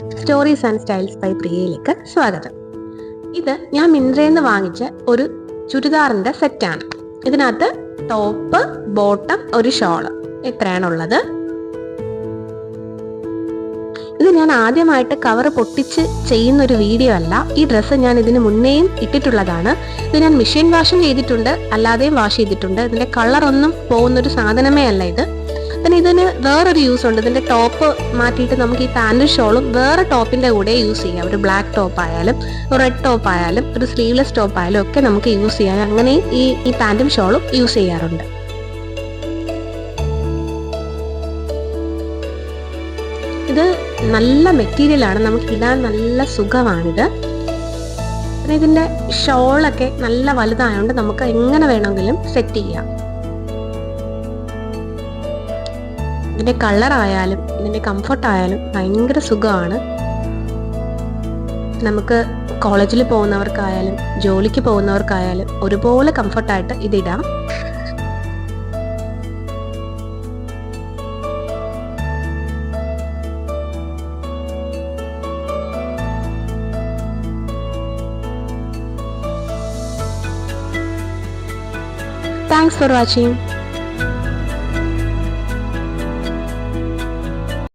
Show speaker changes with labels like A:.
A: Stories and styles by പ്രിയയിലേക്ക് സ്വാഗതം. ഇത് ഞാൻ മിന്ത്രയിൽ നിന്ന് വാങ്ങിച്ച ഒരു ചുരിദാറിന്റെ സെറ്റാണ് ഇതിനകത്ത് ടോപ്പ് ബോട്ടം ഒരു ഷോൾ ഇത്രയാണുള്ളത് ഇത് ഞാൻ ആദ്യമായിട്ട് കവർ പൊട്ടിച്ച് ചെയ്യുന്ന ഒരു വീഡിയോ അല്ല. ഈ ഡ്രസ്സ് ഞാൻ ഇതിന് മുന്നേയും ഇട്ടിട്ടുള്ളതാണ്. ഇത് ഞാൻ മെഷീൻ വാഷും ചെയ്തിട്ടുണ്ട്. അല്ലാതെയും വാഷ് ചെയ്തിട്ടുണ്ട്. ഇതിന്റെ കളറൊന്നും പോകുന്നൊരു സാധനമേ അല്ല ഇത്. പിന്നെ ഇതിന് വേറൊരു യൂസ് ഉണ്ട്. ഇതിന്റെ ടോപ്പ് മാറ്റിയിട്ട് നമുക്ക് ഈ പാന്റും ഷോളും വേറെ ടോപ്പിന്റെ കൂടെ യൂസ് ചെയ്യാം. ഒരു ബ്ലാക്ക് ടോപ്പ് ആയാലും റെഡ് ടോപ്പ് ആയാലും ഒരു സ്ലീവ്ലെസ് ടോപ്പ് ആയാലും ഒക്കെ നമുക്ക് യൂസ് ചെയ്യാം. അങ്ങനെ ഈ ഈ പാന്റും ഷോളും യൂസ് ചെയ്യാറുണ്ട്. ഇത് നല്ല മെറ്റീരിയലാണ് നമുക്ക് ഇടാൻ നല്ല സുഖമാണിത്. പിന്നെ ഇതിന്റെ ഷോളൊക്കെ നല്ല വലുതായതുകൊണ്ട് നമുക്ക് എങ്ങനെ വേണമെങ്കിലും സെറ്റ് ചെയ്യാം. ഇതിന്റെ കളർ ആയാലും ഇതിന്റെ കംഫർട്ട് ആയാലും ഭയങ്കര സുഖമാണ്. നമുക്ക് കോളേജിൽ പോകുന്നവർക്കായാലും ജോലിക്ക് പോകുന്നവർക്കായാലും ഒരുപോലെ കംഫർട്ടായിട്ട് ഇതിടാം താങ്ക്സ് ഫോർ വാച്ചിങ്